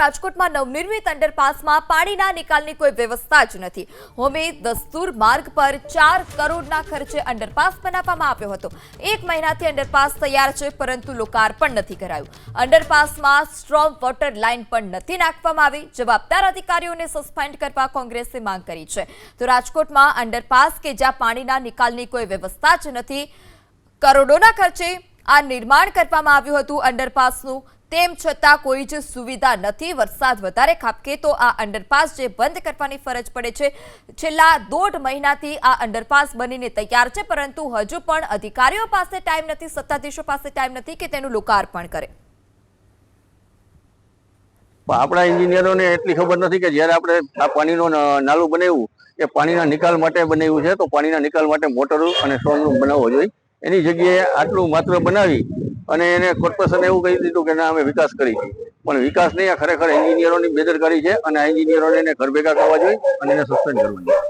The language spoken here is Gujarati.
રાજકોટમાં નવનિર્મિત અંડરપાસમાં પાણીના નિકાલની કોઈ વ્યવસ્થા જ નથી. હોમે દસ્તુર માર્ગ પર ચાર કરોડના ખર્ચે અંડરપાસ બનાવવામાં આવ્યો હતો. એક મહિનાથી અંડરપાસ તૈયાર છે, પરંતુ લોકાર્પણ નથી કરાયું. અંડરપાસમાં સ્ટ્રોંગ વોટર લાઇન પણ નથી નાખવામાં આવી. જવાબદાર અધિકારીઓને સસ્પેન્ડ કરવા કોંગ્રેસે માંગ કરી છે. તો રાજકોટમાં અંડરપાસ કે જ્યાં પાણીના નિકાલની કોઈ વ્યવસ્થા જ નથી, કરોડોના ખર્ચે આ નિર્માણ કરવામાં આવ્યું હતું અંડરપાસનું. તેમ છતાં કોઈ જ સુવિધા નથી. વરસાદ વધારે ખાબકે તો આ અંડરપાસ જે બંધ કરવાની ફરજ પડે છે, છેલ્લા દોઢ મહિનાથી આ અંડરપાસ બનીને તૈયાર છે, પરંતુ હજુ પણ અધિકારીઓ પાસે ટાઈમ નથી, સત્તાધીશો પાસે ટાઈમ નથી કે તેનું લોકાર્પણ કરે. આપણા એન્જિનિયરોને એટલી ખબર નથી કે જ્યારે આપણે આ પાણીનું નાલું બનાવ્યું, એ પાણીના નિકાલ માટે બનાવ્યું છે, તો પાણીના નિકાલ માટે મોટરો અને સ્ટ્રોંગ બનાવવો જોઈએ. એની જગ્યાએ આટલું માત્ર બનાવી અને એને કોર્પોરેશને એવું કહી દીધું કે ના, અમે વિકાસ કરી પણ વિકાસ નહીં, આ ખરેખર એન્જિનિયરોની બેદરકારી છે અને આ એન્જિનિયરોને એને ઘર ભેગા કરવા જોઈએ અને એને સસ્પેન્ડ કરવા જોઈએ